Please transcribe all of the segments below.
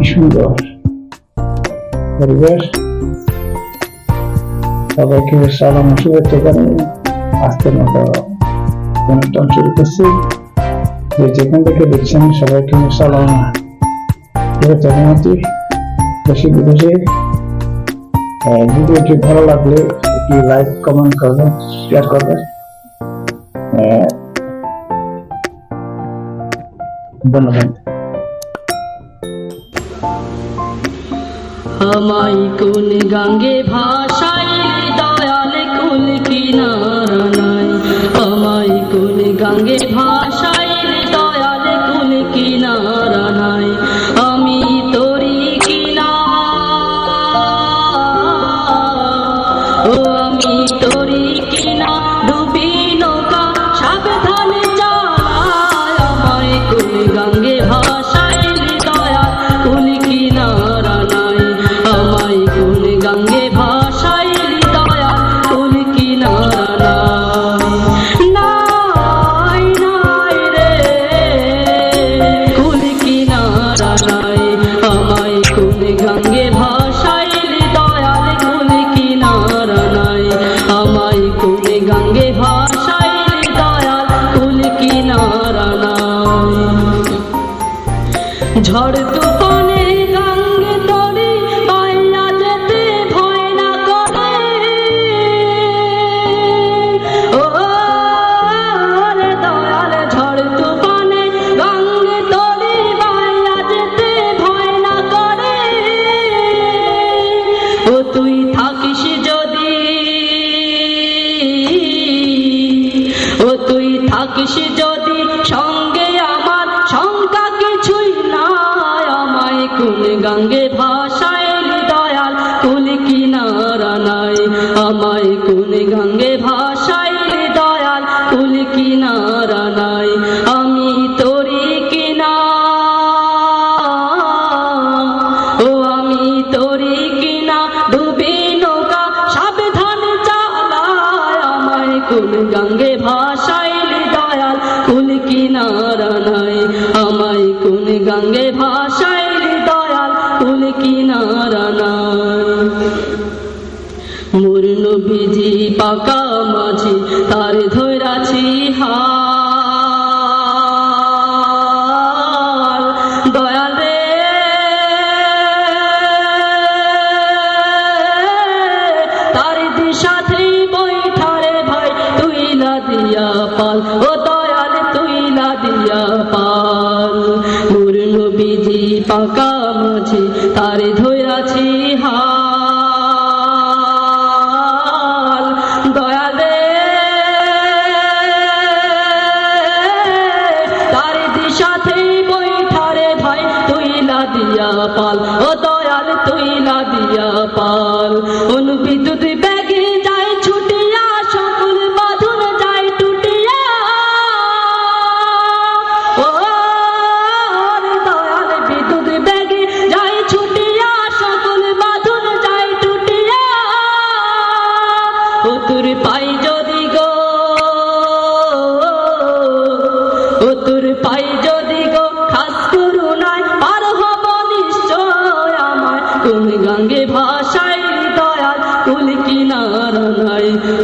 কি সুন্দর। পরিবেশ। সবাইকে সালাম, শুভেচ্ছা জানিয়ে আজকের মতো অনুষ্ঠান শুরু করছি। যে যেখান থেকে দেখছেন সবাইকে সালাম। শুভেচ্ছা জানাচ্ছি। দেশে বিদেশে ভিডিওটি ভালো লাগলে একটি লাইক কমেন্ট করবেন শেয়ার করবেন। ধন্যবাদ। আমায় কোন গাঙ্গে ভাষায় দয়াল কুল কিনারা নাই আমায় কোন গাঙ্গে ভাষায় আমায় গঙ্গে ভাষায় দয়াল কুল কিনারা ঝড় তুফানে Kişi গঙ্গে ভাষায় দয়াল কুল কিনারা মোর নবীজি পাকা মাঝি, তার ধৈরাছি না দিয়া পাল। ও দয়াল তুই না দিয়া পাল। পাকা মাঝি তারে ধৈরাছি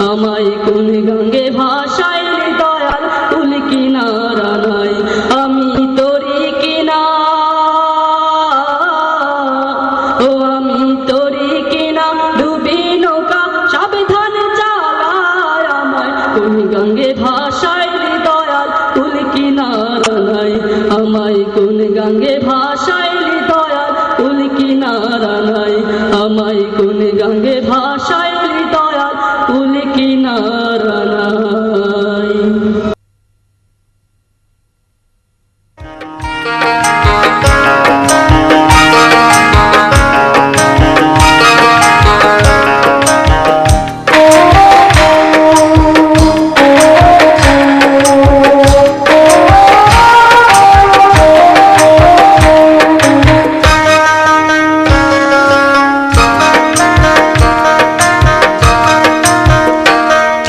আমায় কোন গঙ্গে ভাষায় দয়াল কুল কিনারা নাই। আমি তোরি কিনা। ও আমি তোরি কিনা। ডুবি নৌকা সাবধান চালায় আমায় কোন গঙ্গে ভাষায় দয়াল কুল কিনারা নাই। আমায় কোন গঙ্গে ভাষায় দয়াল কুল কিনারা নাই। আমায় কোন গঙ্গে ভাষায়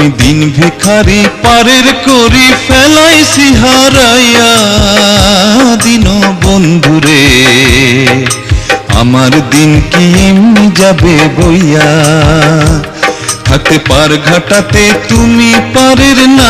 আমি দিন ভিখারি পারের করি ফেলাইছি হারাইয়া দিন বন্ধুরে, আমার দিন কি যাবে বইয়া? থাকতে পার ঘাটাতে তুমি পারের না